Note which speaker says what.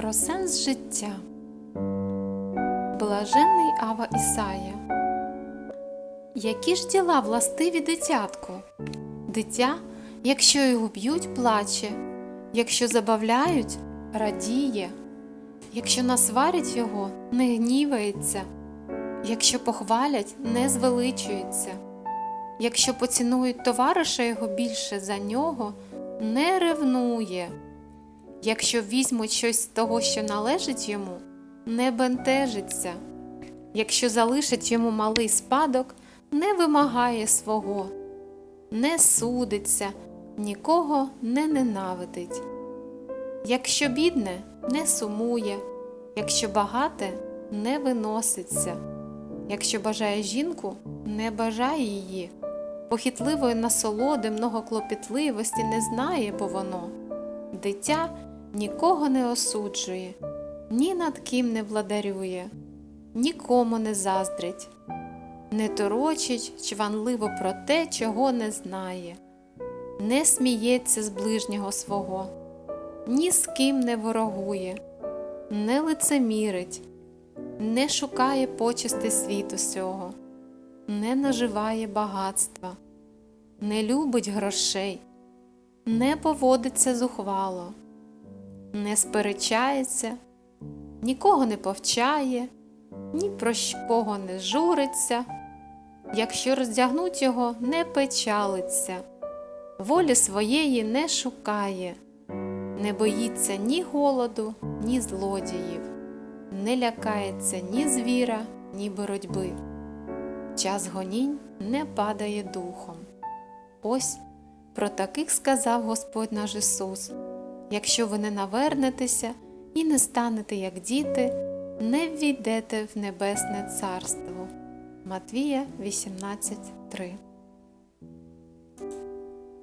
Speaker 1: про сенс життя. Блаженний Ава Ісая. Які ж діла властиві дитятку? Дитя, якщо його б'ють, плаче, якщо забавляють, радіє, якщо насварять його, не гнівається, якщо похвалять, не звеличується, якщо поцінують товариша його більше за нього, не ревнує. Якщо візьмуть щось з того, що належить йому, не бентежиться. Якщо залишить йому малий спадок, не вимагає свого, не судиться, нікого не ненавидить. Якщо бідне, не сумує, якщо багате, не виноситься, якщо бажає жінку, не бажає її, похитливої насолоди, многоклопітливості не знає, бо воно. Дитя нікого не осуджує, ні над ким не владарює, нікому не заздрить, не торочить чванливо про те, чого не знає, не сміється з ближнього свого, ні з ким не ворогує, не лицемірить, не шукає почести світу сього, не наживає багатства, не любить грошей не поводиться зухвало, не сперечається, нікого не повчає, ні про кого не журиться, якщо роздягнуть його, не печалиться, волі своєї не шукає, не боїться ні голоду, ні злодіїв, не лякається ні звіра, ні боротьби. Час гонінь не падає духом. Ось про таких сказав Господь наш Ісус: якщо ви не навернетеся і не станете як діти, не ввійдете в Небесне Царство. Матвія 18.3